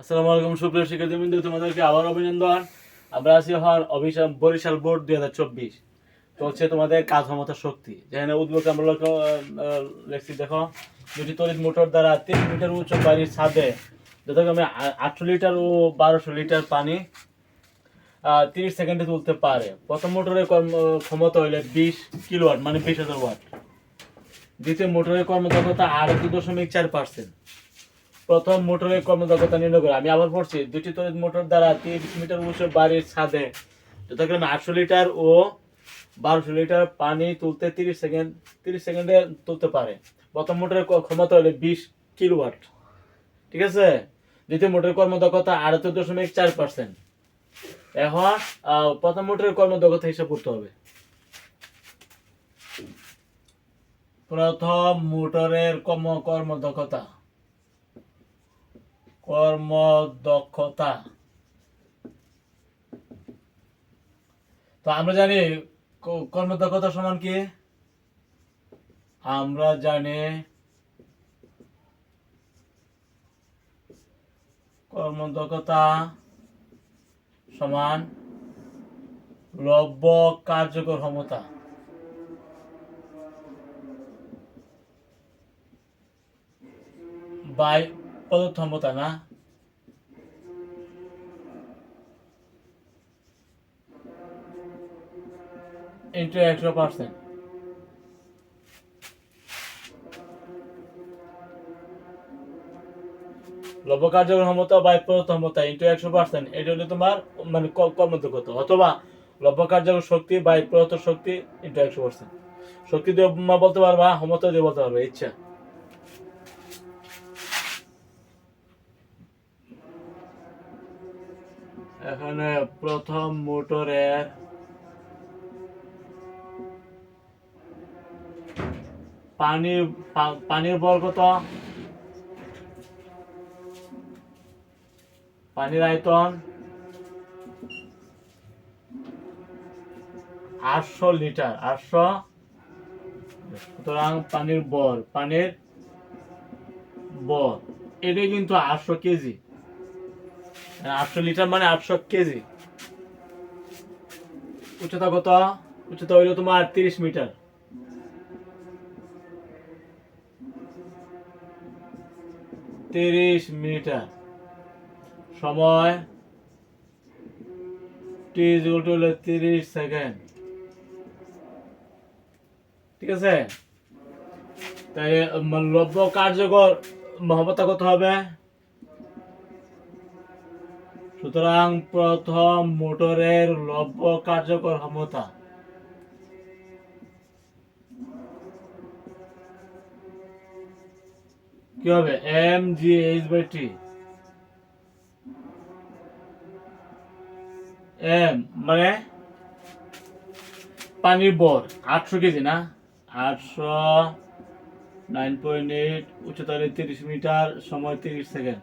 আসসালামু আলাইকুম, সুপ্রিয় শিক্ষার্থীবৃন্দ, তোমাদেরকে আবার অভিনন্দন। আমরা আছি হন অভিশাপ বরিশাল বোর্ড দুই হাজার চব্বিশ। তো হচ্ছে তোমাদের কাজ ক্ষমতা শক্তি। যেখানে উদ্যোগ আমরা লিখছি, দেখো, দুটি তড়িৎ মোটর দ্বারা তিন মিটার উচ্চ বাড়ির ছাদে যত আমি আটশো লিটার ও বারোশো লিটার পানি তিরিশ সেকেন্ডে তুলতে পারে। প্রথম মোটরের কর্ম ক্ষমতা হইলে বিশ কিলোওয়াট মানে বিশ হাজার ওয়াট। দ্বিতীয় মোটরের কর্মদক্ষতা আট দশমিক চার পার্সেন্ট। প্রথম মোটরের কর্মদক্ষতা নির্ণয় করে। আমি আবার পড়ছি, দুটি তড়িৎ মোটর দ্বারা তিরিশ মিটার উঁচু বাড়ির ছাদে। যথাক্রমে আটশো লিটার ও বারোশো লিটার পানি তুলতে তিরিশ সেকেন্ড, তিরিশ সেকেন্ডে তুলতে পারে। প্রথম মোটরের ক্ষমতা হলো বিশ কিলোওয়াট। ঠিক আছে? দ্বিতীয় মোটরের কর্মদক্ষতা আটাত্তর দশমিক চার পার্সেন্ট। এখন প্রথম মোটরের কর্মদক্ষতা হিসাব করতে হবে। প্রথম মোটরের কর্ম কর্মদক্ষতা কর্মদক্ষতা। তো আমরা জানি কর্মদক্ষতা সমান কি? আমরা জানি কর্মদক্ষতা সমান লব্য কার্যকর ক্ষমতা। বাই প্রদত্ত ক্ষমতা না ইন্টু একশো পার্সেন্ট লব্য কার্যকর ক্ষমতা বাই প্রদত্ত ক্ষমতা ইন্টু একশো পার্সেন্ট এটা হলো তোমার মানে কর্মদক্ষতা অথবা লব্য কার্যকর শক্তি বাই প্রদত্ত শক্তি ইন্টু একশো পার্সেন্ট শক্তি দিয়ে বলতে পারবা ক্ষমতা দিয়ে বলতে পারবে, ইচ্ছা। এখানে প্রথম মোটরের পানির পা- পানির বল কত? পানির আয়তন আটশো লিটার, আটশো সুতরাং পানির বল পানির বল। এটা কিন্তু আটশো কেজি। আটশো লিটার মানে আটশো কেজি। উচ্চতা কত? উচ্চতা হইল তোমার তিরিশ মিটার। তিরিশ মিটার। সময় টি ইকুয়াল টু তিরিশ সেকেন্ড। ঠিক আছে? তাই লব্য কার্যকর মহবতা কত হবে? সুতরাং প্রথম মোটরের লভ্য কার্যকর ক্ষমতা। কি হবে? M G H by T M মানে পানির বর, আটশো কেজি না? আটশো নাইন পয়েন্ট এইট উচ্চতা তিরিশ মিটার, সময় তিরিশ সেকেন্ড।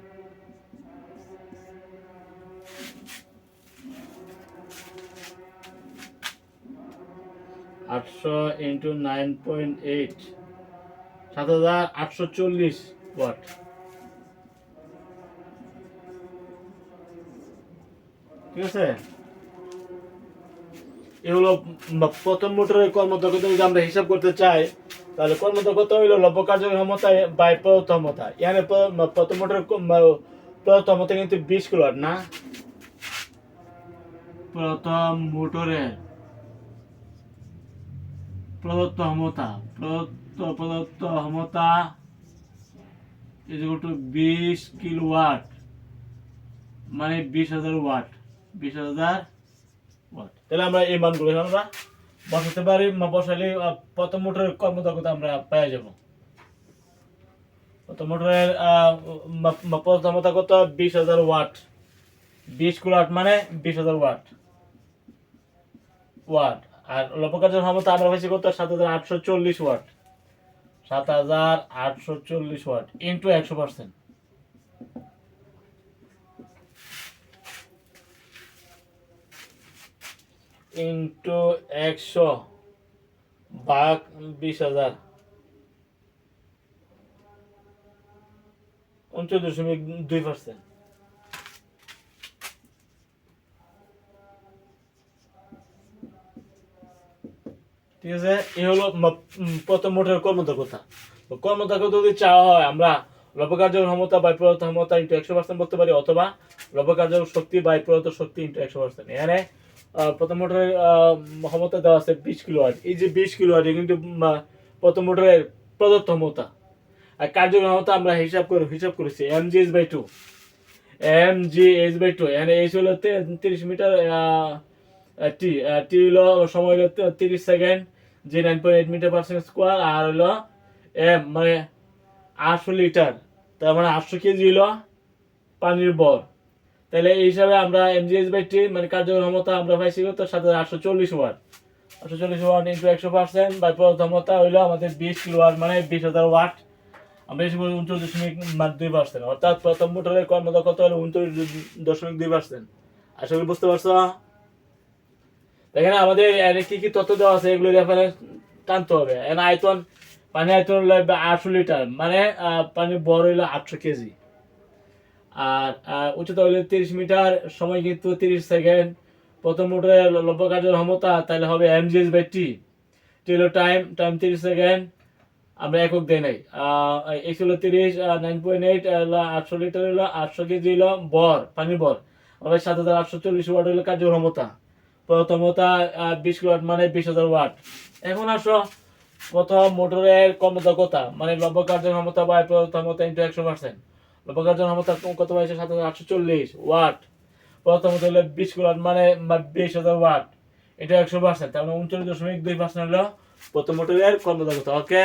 আটশো ইন্টু নাইন পয়েন্ট এইট, সাত হাজার আটশো চল্লিশ ওয়াট। ঠিক আছে? এগুলো প্রথম মোটরের কর্মদক্ষতা যদি আমরা হিসাব করতে চাই, তাহলে কর্মদক্ষতা হইল লব্য কার্যকর ক্ষমতা বাই প্রথমতা। এখানে প্রথম মোটরের ম- কিন্তু বিশ কিলোয়াট না? প্রথম মোটরের প্রদত্ত ক্ষমতা প্রদত্ত প্রদত্ত ক্ষমতা ইজ টু বিশ কিলোওয়াট মানে বিশ হাজার ওয়াট, বিশ হাজার ওয়াট। তাহলে আমরা এই মানগুলো আমরা বসাতে পারি বসালে প্রথম মোটরের কর্মদক্ষতা আমরা পেয়ে যাব। প্রথম মোটরের ক্ষমতা কত বিশ হাজার ওয়াট। বিশ কিলোওয়াট মানে বিশ হাজার ওয়াট। ওয়াট। আর লপকার্যের ক্ষমতা আমরা হয়েছে কত সাত হাজার আটশো চল্লিশ ওয়াট। সাত হাজার আটশো চল্লিশ ওয়াট ইন্টু একশো পার্সেন্ট ইন্টু একশো ভাগ বিশ হাজার। উনচল্লিশ দশমিক দুই পার্সেন্ট ঠিক আছে? এই হলো প্রথম মোটরের কর্মদক্ষতা। কর্মদক্ষতা যদি চাওয়া হয়, আমরা লবকার্য ক্ষমতা বাই প্রদত্ত ক্ষমতা ইন্টু একশো পার্সেন্ট বলতে পারি, অথবা লবকার্য শক্তি বাই প্রদত্ত শক্তি ইন্টু একশো পার্সেন্ট এখানে প্রথম মোটরের ক্ষমতা দেওয়া আছে বিশ কিলো ওয়াট এই যে বিশ কিলো ওয়াট কিন্তু প্রথম মোটরের প্রদত্ত ক্ষমতা। আর কার্যক্ষমতা আমরা হিসাব করে, হিসাব করেছি M G S by two. M G S by two, এখানে এইচ হলো তিরিশ মিটার টি টি হলো, সময় হলো তিরিশ second. G nine point eight metre per second square আর হলো এম মানে আটশো লিটার। তার মানে আটশো কেজি হলো পানির বর তাহলে এই হিসাবে আমরা M G S by T মানে কার্যক্ষমতা আমরা পাইছি কত? সাথে আটশো চল্লিশ ওয়াট। আটশো চল্লিশ ওয়াট ইন্টু একশো পার্সেন্ট বাই প্রথমতা হইল আমাদের বিশ কিলো ওয়াট মানে বিশ হাজার ওয়াট। আমরা এসে বলি উনচল্লিশ দশমিক মানে দুই পার্সেন্ট অর্থাৎ প্রথম মোটরের কর্মদক্ষতা হলো উনচল্লিশ দশমিক দুই পার্সেন্ট আশা করি বুঝতে পারছ? এখানে আমাদের কি কি তথ্য দেওয়া আছে এগুলো রেফারেন্স টানতে হবে। এখানে আয়তন, পানি আয়তন হলো আটশো লিটার মানে পানির বড় হইল আটশো কেজি। আর উচ্চতা হইল তিরিশ মিটার, সময় কিন্তু তিরিশ সেকেন্ড। প্রথম মোটরের লব্য কার্যের ক্ষমতা, তাহলে হবে এমজিএস বাই টি টি হলো টাইম টাইম তিরিশ সেকেন্ড। আমরা একক দেই নাই। এই ছিল তিরিশ নাইন পয়েন্ট এইট আটশো লিটার হলো আটশো কেজি হলো বর পানির বর। আমরা সাত হাজার আটশো চল্লিশ ওয়াট হলো কার্যক্ষমতা প্রথমতা বিশ ওয়াট মানে বিশ হাজার ওয়াট। এখন আসো, প্রথম মোটরের কর্মদক্ষতা মানে লব্য কার্যক্ষমতা বা প্রথমতা ইন্টু একশো পার্সেন্ট লব্য কার্যক্ষমতা কত পাইছে সাত হাজার আটশো চল্লিশ ওয়াট। প্রথমত হলো বিশ ওয়াট মানে বিশ হাজার ওয়াট এটা একশো পার্সেন্ট তার মানে উনচল্লিশ দশমিক দুই পার্সেন্ট হলো প্রথম মোটরের কর্মদক্ষতা ওকে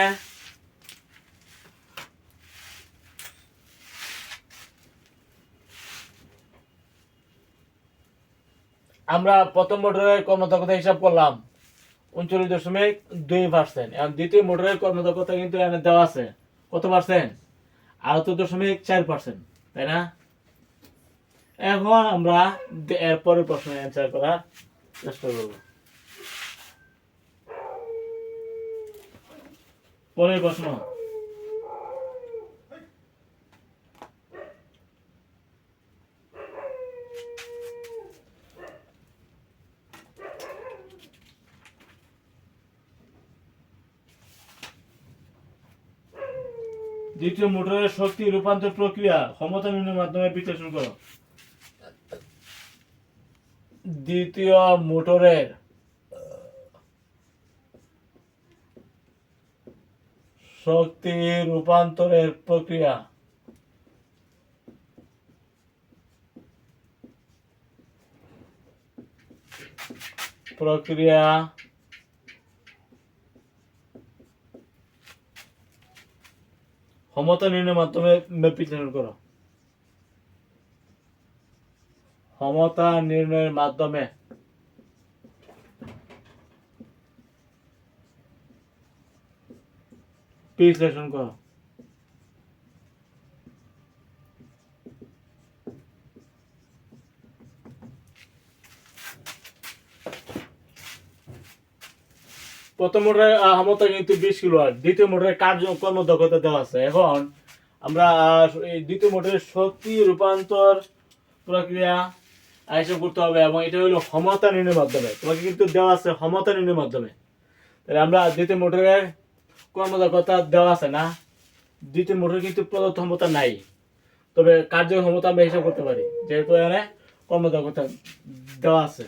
আমরা প্রথম মোটরের কর্মদক্ষতা হিসাব করলাম উনচল্লিশ দশমিক দুই পার্সেন্ট এবং দ্বিতীয় মোটরের কর্মদক্ষতা কিন্তু এখানে দেওয়া আছে। কত পার্সেন্ট আটাত্তর দশমিক চার পার্সেন্ট তাই না? এখন আমরা দে- এর পরের প্রশ্ন অ্যান্সার করার চেষ্টা করব। পরের প্রশ্ন। দ্বিতীয় মোটরের শক্তি রূপান্তর প্রক্রিয়া, ক্ষমতা নির্ণয়ের মাধ্যমে বিশ্লেষণ করো। দ্বিতীয় মোটরের শক্তি রূপান্তরের প্রক্রিয়া। প্রক্রিয়া ক্ষমতা নির্ণয়ের মাধ্যমে বিশ্লেষণ করো। ক্ষমতা নির্ণয়ের মাধ্যমে। বিশ্লেষণ করো। প্রথম মোটরের ক্ষমতা কিন্তু বিশ কিলো ওয়াট দ্বিতীয় মোটরের কার্য কর্মদক্ষতা দেওয়া আছে। এখন আমরা এই দ্বিতীয় মোটরের শক্তি রূপান্তর প্রক্রিয়া হিসাব করতে হবে এবং এটা হলো ক্ষমতা নির্ণয়ের মাধ্যমে। তোমাকে কিন্তু দেওয়া আছে ক্ষমতা নির্ণয়ের মাধ্যমে। তাহলে আমরা দ্বিতীয় মোটরের কর্মদক্ষতা দেওয়া আছে না? দ্বিতীয় মোটরের কিন্তু প্রদত্ত ক্ষমতা নাই। তবে কার্য ক্ষমতা আমরা হিসাব করতে পারি, যেহেতু এখানে কর্মদক্ষতা দেওয়া আছে।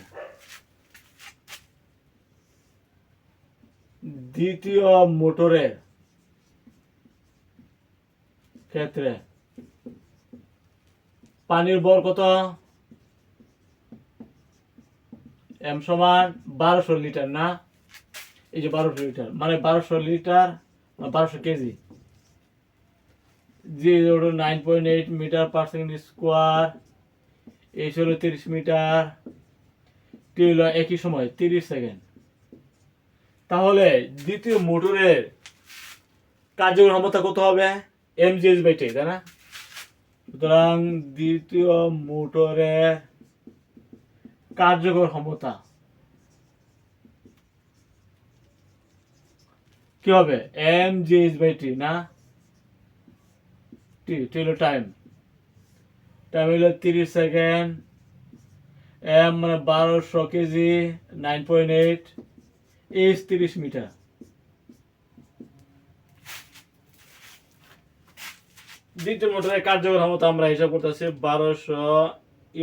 দ্বিতীয় মোটরের ক্ষেত্রে পানির বল কত? এম সমান বারোশো লিটার না? এই যে বারোশো লিটার মানে বারোশো লিটার বারোশো KG. Zero nine point eight metre per second square, এই হলো তিরিশ মিটার। টি হলো একই সময়, তিরিশ সেকেন্ড। তাহলে দ্বিতীয় মোটরের কার্যকর ক্ষমতা কত হবে M G S by T তাই না? সুতরাং দ্বিতীয় মোটরের কার্যকর ক্ষমতা। কি হবে? M G S by T না? টি টি হলো টাইম টাইম হলো তিরিশ সেকেন্ড এম মানে বারোশো KG nine point eight H তিরিশ মিটার। দ্বিতীয় মোটরের কার্যকর ক্ষমতা আমরা হিসাব করতেছি বারোশো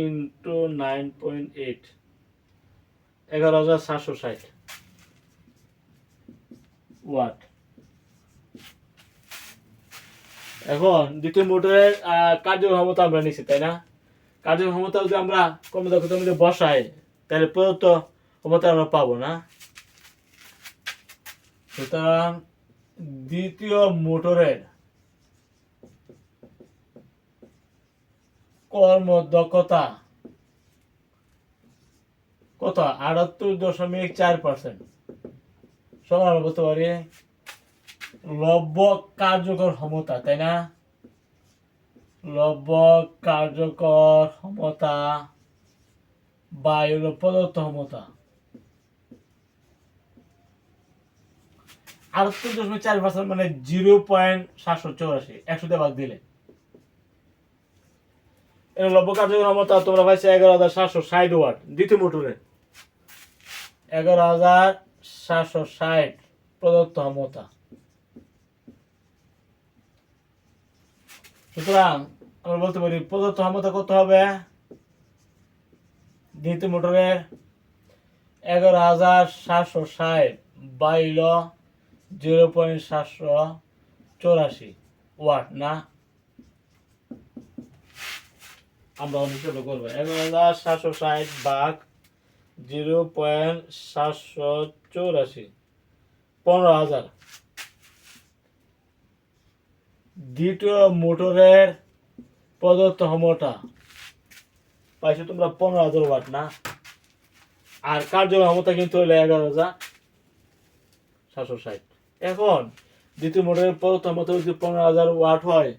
ইন্টু নাইন পয়েন্ট এইট, এগারো হাজার সাতশো ষাট ওয়াট। এখন দ্বিতীয় মোটরের কার্যকর ক্ষমতা আমরা নিচ্ছি তাই না? কার্যকর ক্ষমতা যদি আমরা কম দক্ষতার মধ্যে বসাই তাহলে প্রদত্ত ক্ষমতা আমরা পাবো না সুতরাং দ্বিতীয় মোটরের কর্মদক্ষতা কত? আটাত্তর দশমিক চার পার্সেন্ট আমরা বলতে পারি লব্য কার্যকর ক্ষমতা, তাই না? লব্য কার্যকর ক্ষমতা বা হলো প্রদত্ত ক্ষমতা। আটাত্তর দশমিক চার পার্সেন্ট মানে জিরো পয়েন্ট সাতশো চৌরাশি একশো ভাগ দিলে। লব্য কার্যকর তোমরা পাইছো এগারো হাজার সাতশো ষাট ওয়াট, দ্বিতীয় মোটরে। এগারো হাজার সাতশো ষাট প্রদত্ত ক্ষমতা। সুতরাং আমরা বলতে পারি, প্রদত্ত ক্ষমতা কত হবে? দ্বিতীয় মোটরের এগারো হাজার সাতশো ষাট বাইল জিরো পয়েন্ট সাতশো চৌরাশি ওয়াট, না? আমরা অনুষ্ঠিত করব। এগারো হাজার সাতশো ষাট ভাগ জিরো পয়েন্ট সাতশো চৌরাশি, পনেরো হাজার। দ্বিতীয় মোটরের প্রদত্ত ক্ষমতা পাইছো তোমরা পনেরো হাজার ওয়াট, না? আর কার্যকর কিন্তু হলো এগারো হাজার সাতশো ষাট। এখন দ্বিতীয় মোটরের প্রদত্ত যদি পনেরো হাজার ওয়াট হয়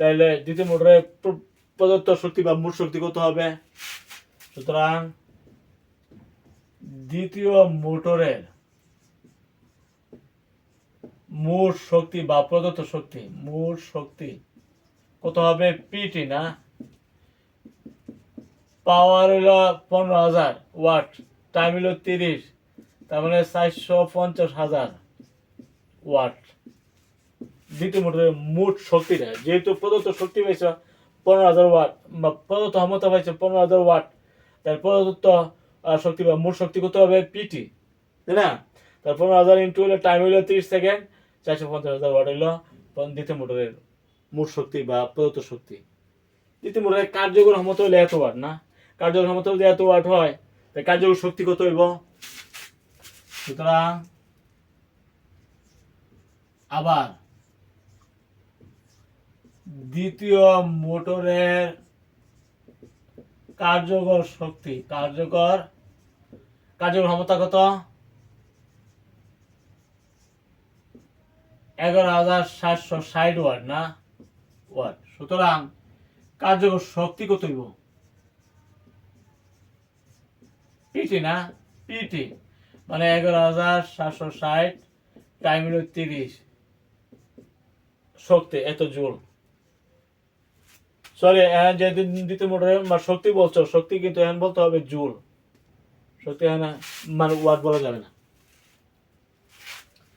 তাহলে দ্বিতীয় মোটরের প্রদত্ত শক্তি বা মোট শক্তি কত হবে? সুতরাং দ্বিতীয় মোটরের মোট শক্তি বা প্রদত্ত শক্তি, মোট শক্তি কত হবে? পিটি না? পাওয়ার হলো পনেরো হাজার ওয়াট টাইম হলো তিরিশ, তার মানে চারশো পঞ্চাশ হাজার। ওয়াট। দ্বিতীয় মোটরের মোট শক্তিটা, যেহেতু প্রদত্ত শক্তি পাইছে পনেরো হাজার ওয়াট, বা প্রদত্ত ক্ষমতা পাইছে পনেরো হাজার ওয়াট, তার প্রদত্ত শক্তি বা মোট শক্তি কত হবে? পিটি, তাই না? তার পনেরো হাজার ইন্টু হলে টাইম হইল তিরিশ সেকেন্ড, চারশো পঞ্চাশ হাজার ওয়াট হইল দ্বিতীয় মোটরের মোট শক্তি বা প্রদত্ত শক্তি। দ্বিতীয় মোটরের কার্যকর ক্ষমতা হলে এত ওয়াট, না? কার্যকর ক্ষমতা যদি এত ওয়াট হয় তাই কার্যকর শক্তি কত হইব? সুতরাং আবার দ্বিতীয় মোটরের কার্যকর শক্তি, কার্যকর কার্যকর ক্ষমতা কত? এগারো হাজার সাতশো ষাট ওয়াট না? ওয়াট। সুতরাং কার্যকর শক্তি কত হইব? পিটি না? পিটি মানে এগারো হাজার সাতশো ষাট টাইম হলো তিরিশ। শক্তি, এত জোর সরি যে দ্বিতীয় মোটরে মানে শক্তি বলছো, শক্তি কিন্তু এখন বলতে হবে জুল। শক্তি এখন মানে ওয়াট বলা যাবে না।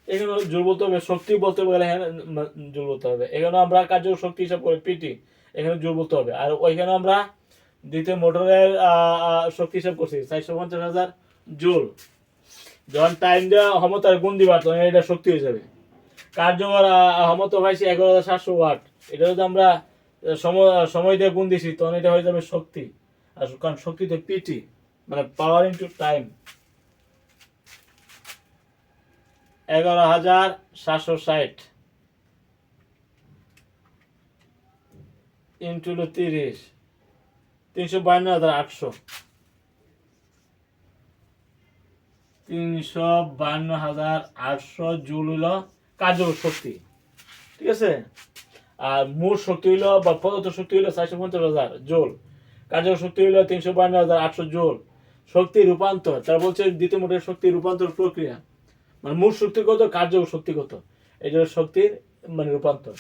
এখানে জোর বলতে হবে, শক্তি বলতে গেলে হ্যাঁ জোর বলতে হবে। এখানে আমরা কার্যকর শক্তি হিসাব করে, পিটি। এখানে জোর বলতে হবে। আর ওইখানে আমরা দ্বিতীয় মোটরের শক্তি হিসাব করছি, চারশো পঞ্চাশ হাজার জোল। যখন টাইম দেওয়া ক্ষমতার গুণ দিবার তখন এটা শক্তি হয়ে যাবে কার্যকর ক্ষমতা পাইছি এগারো হাজার সাতশো ওয়াট। এটা যদি আমরা সময় দিয়ে গুণ দিছি, তখন এটা হয়ে যাবে শক্তি। আর কারণ শক্তিতে পিটি মানে পাওয়ার ইন্টু টাইম এগারো হাজার সাতশো ষাট। ইন্টু হলো তিরিশ। তিনশো বায়ান্ন হাজার আটশো। তিনশো বায়ান্ন হাজার আটশো জুল হইল কার্যকর শক্তি। ঠিক আছে? আর মোট শক্তি হইল বা প্রদত্ত শক্তি হইল চারশো পঞ্চাশ হাজার জোল। কার্যকর শক্তি হইল তিনশো বায়ান্ন হাজার আটশো জোল। শক্তি রূপান্তর, তারা বলছে দ্বিতীয় মোটের শক্তি রূপান্তর প্রক্রিয়া। মানে মূল শক্তি কত? কার্যকর শক্তি কত? এই জন্য শক্তির মানে রূপান্তর।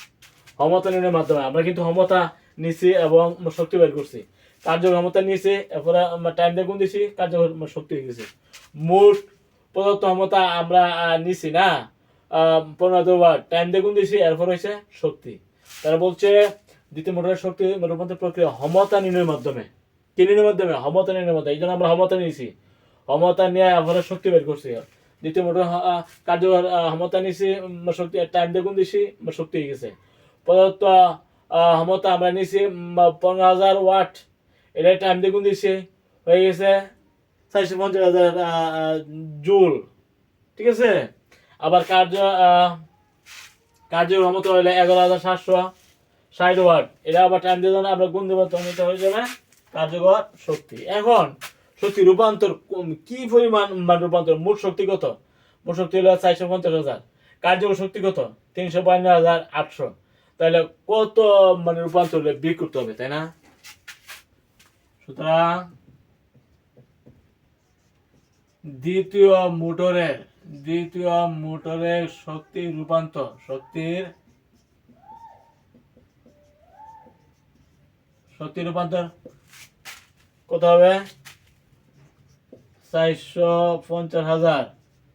ক্ষমতা নির্ণয়ের মাধ্যমে। আমরা কিন্তু ক্ষমতা নিছি এবং শক্তি বের করছি। কার্য ক্ষমতা নিয়েছি এরপরে আমরা টাইম দিয়ে গুণ দিছি কার্যকর শক্তি গেছে। মোট প্রদত্ত ক্ষমতা আমরা নিছি না। পনেরো ওয়াট টাইম দেখুন দিছি এরপর হয়েছে শক্তি তারা বলছে দ্বিতীয় মোটরের শক্তি রূপান্তর প্রক্রিয়া ক্ষমতা নির্ণয়ের মাধ্যমে। কি নির্ণয়ের মাধ্যমে? ক্ষমতা নির্ণয়ের মাধ্যমে। এই জন্য আমরা ক্ষমতা নিয়েছি ক্ষমতা নিয়ে এরপরে শক্তি বের করছি। দ্বিতীয় মোটর আহ, ক্ষমতা নিছি শক্তি টাইম দেখুন দিছি শক্তি হয়ে গেছে। প্রদত্ত ক্ষমতা আমরা উম, পনেরো হাজার ওয়াট। এটা টাইম দেখুন দিছি হয়ে গেছে চারশো পঞ্চাশ হাজার জুল। ঠিক আছে? আবার কার্য আহ, কার্যকর ক্ষমতা হইলে এগারো হাজার সাতশো ষাট ওয়াট। এটা আবার টাইম দিয়ে আমরা গুণ দেবো তখন হয়ে যাবে কার্যকর শক্তি। এখন শক্তি রূপান্তর কি পরিমাণ রূপান্তর? মোট শক্তি কত? মোট শক্তি হলো চারশো পঞ্চাশ হাজার। কার্যকর শক্তি কত? তিনশো বান্ন হাজার আটশো। তাহলে কত মানে রূপান্তর হলে বিক করতে হবে তাই না? সুতরাং দ্বিতীয় মোটরের দ্বিতীয় মোটরের শক্তি রূপান্তর, শক্তির শক্তি রূপান্তর কত হবে? চারশো পঞ্চাশ হাজার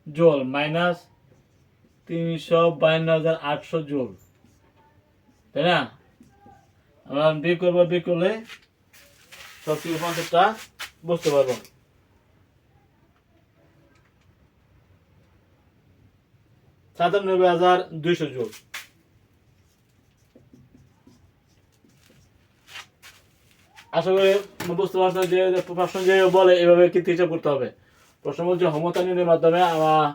জোল মাইনাস তিনশো বায়ান্ন হাজার আটশো জোল। তাই না? আমরা বিক করব বিক করলে শক্তি রূপান্তরটা বুঝতে পারব। সাতানব্বই হাজার দুইশো জোল। আশা করি বুঝতে পারছ যে প্রশ্ন যে বলে, এভাবে কিন্তু হিসাব করতে হবে? প্রশ্ন বলছে ক্ষমতা নির্ণয়ের মাধ্যমে আমার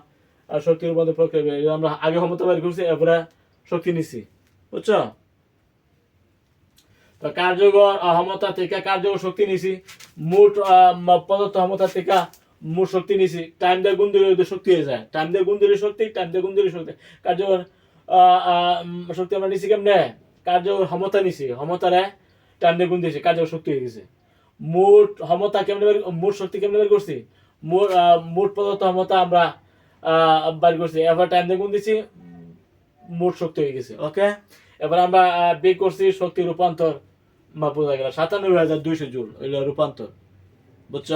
শক্তি রূপান্তর প্রক্রিয়া আমরা আগে ক্ষমতা বের করছি, এরপরে শক্তি নিছি। বুঝছ? তো কার্যকর ক্ষমতা থেকে কার্যকর শক্তি নিছি। মোট পদার্থ ক্ষমতা থেকে মোট শক্তি নিছি টাইম দিয়ে গুণ দিলে শক্তি হয়ে যায়। টাইম দিয়ে গুণ দিলে শক্তি টাইম দিয়ে গুণ দিলে শক্তি। কার্যকর শক্তি আমরা নিছি কেমনে? কার্যকর ক্ষমতা নিছি। ক্ষমতারে টাইম দিয়ে গুণ দিয়েছি, কার্যকর শক্তি হয়ে গেছে। মোট ক্ষমতা কেমনে বের, মোট শক্তি কেমনে বের করছি? মোট মোট প্রদত্ত ক্ষমতা আমরা বের করছি। এবার টাইম দিয়ে গুণ দিছি, মোট শক্তি হয়ে গেছে। ওকে এবার আমরা বের করছি শক্তি রূপান্তর। মা, বোঝা সাতানব্বই হাজার দুইশো জুল রূপান্তর। বুঝছ?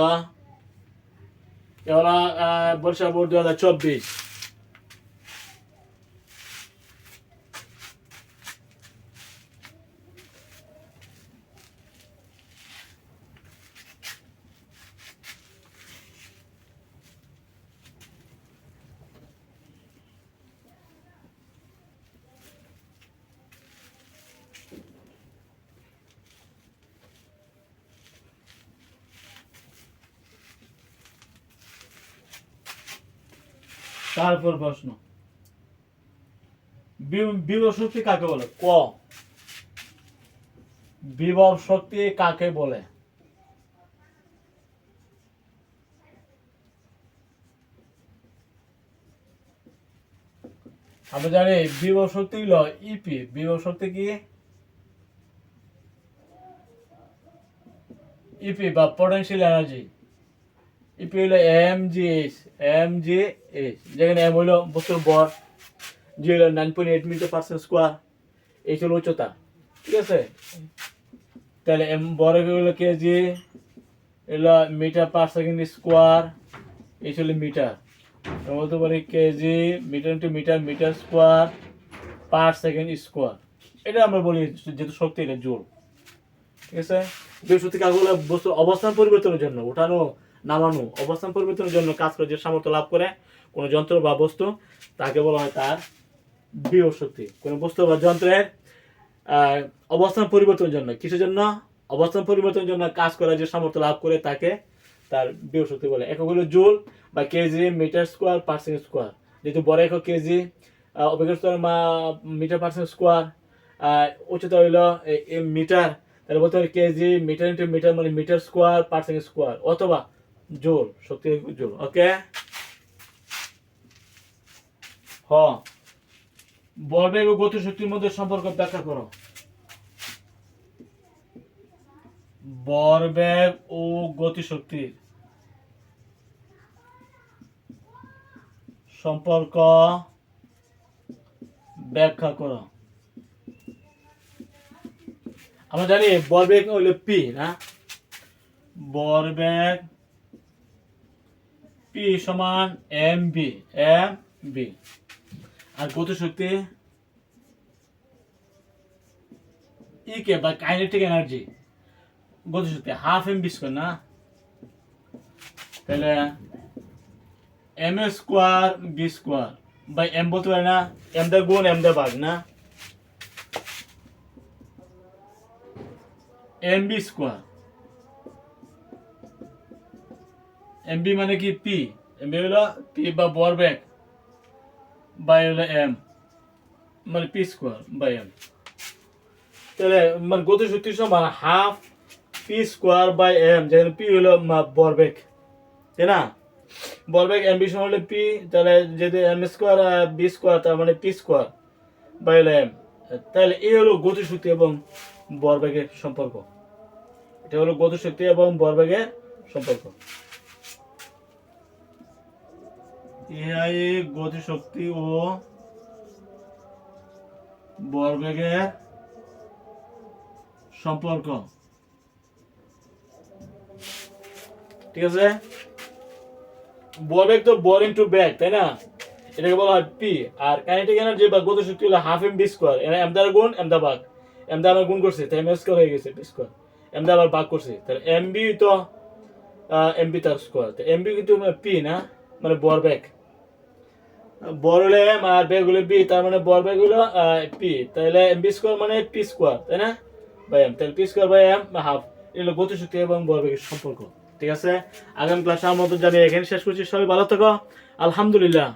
আহ, বর্ষা বোর্ড দু হাজার চব্বিশ। তারপর প্রশ্ন। বিভব শক্তি কাকে বলে? ক। বিভব শক্তি কাকে বলে? আমরা জানি বিভব শক্তি হলো ইপি বিভব শক্তি কি? ইপি বা পটেনশিয়াল এনার্জি ইপি হলো M G H M G H যেখানে এম হলো বস্তুর বর, জি হলো nine point eight metre percent square H হলো উচ্চতা। ঠিক আছে? তাহলে এম বড় হলো কেজি এলো metre per second square H হলো মিটার বলতে পারি KG metre into metre metre square per second square এটা আমরা বলি যেহেতু শক্তি, এটা জোর ঠিক আছে? বৃহস্পতি কাজগুলো বস্তু অবস্থান পরিবর্তনের জন্য, ওঠানো নামানো, অবস্থান পরিবর্তনের জন্য কাজ করে যে সামর্থ্য লাভ করে কোনো যন্ত্র বা বস্তু, তাকে বলা হয় তার বিভব শক্তি। কোনো বস্তু বা যন্ত্রের অবস্থান পরিবর্তনের জন্য। কিসের জন্য? অবস্থান পরিবর্তনের জন্য কাজ করার যে সামর্থ্য লাভ করে তাকে তার বিভব শক্তি বলে। একক হলো জুল বা KG, metre, square, percent square. যেহেতু বড় একক কেজি অভিজ্ঞ মা, মিটার, পার্সেন্ট স্কোয়ার। উচ্চতা হইল মিটার। তাহলে বলতে হবে কেজি, মিটার ইন্টু মিটার মানে মিটার, স্কোয়ার, পার্সেন্ট, স্কোয়ার। অথবা জোল শক্তি জোল ওকে হ। বলবেগ ও গতি শক্তির মধ্যে সম্পর্ক ব্যাখ্যা করো। বরবেগ ও গতি শক্তির সম্পর্ক ব্যাখ্যা করো। আমরা জানি বরবেগ হলো পি, না? বরবেগ পি সমান এম বি এম বি আর গতি শক্তি ই বা কাইনেটিক এনার্জি গতি শক্তি হাফ এম বি স্কোয়ার না? তাহলে M A square B square by M বলতে পারে না এম দা গুণ এম দা ভাগ, না? M B square M B মানে কি পি এম বি হলো পি বা বরবেগ বাই হলো এম মানে পি স্কোয়ার বাই এম তাহলে মানে গতি শক্তি সমান half P square by M যেখানে পি হলো বর বরবেগ তাই না? বলবেগ এম বি সমান হলে পি তাহলে যদি এম স্কোয়ার বি স্কোয়ার তার মানে পি স্কোয়ার বাই হলো এম তাহলে এই হলো গতিশক্তি এবং বর বরবেগের সম্পর্ক। এটা হলো গতিশক্তি এবং বর বরবেগের সম্পর্ক। ইহাই গতিশক্তি ও বরবেগের সম্পর্ক। ঠিক আছে? বলবেগ তো বল ইন্টু ব্যাগ তাই না? এটাকে বলা হয় পি আর কাইনেটিক এনার্জি বা গতি শক্তি হলো half M B square M দ্বারা গুণ এম দা ভাগ। এম দ্বারা গুণ করছে, তাই এম স্কোয়ার হয়ে গেছে বি স্কোয়ার এম দ্বারা আবার ভাগ করছে, তাহলে এম বি তো এম বি তার স্কোয়ার এম বি কিন্তু পি না? মানে বর এম আর বেগুলো বি, তার মানে বড় বেগুলো পি। তাহলে এম বি স্কোয়ার মানে পি স্কোয়ার, তাই না? By M. তাহলে P square by M half. এগুলো গতি শক্তি এবং বরবেগের সম্পর্ক। ঠিক আছে? আগামী ক্লাসে আমার মতো জানি এখানে শেষ করছি। সবাই ভালো থাকো। আলহামদুলিল্লাহ।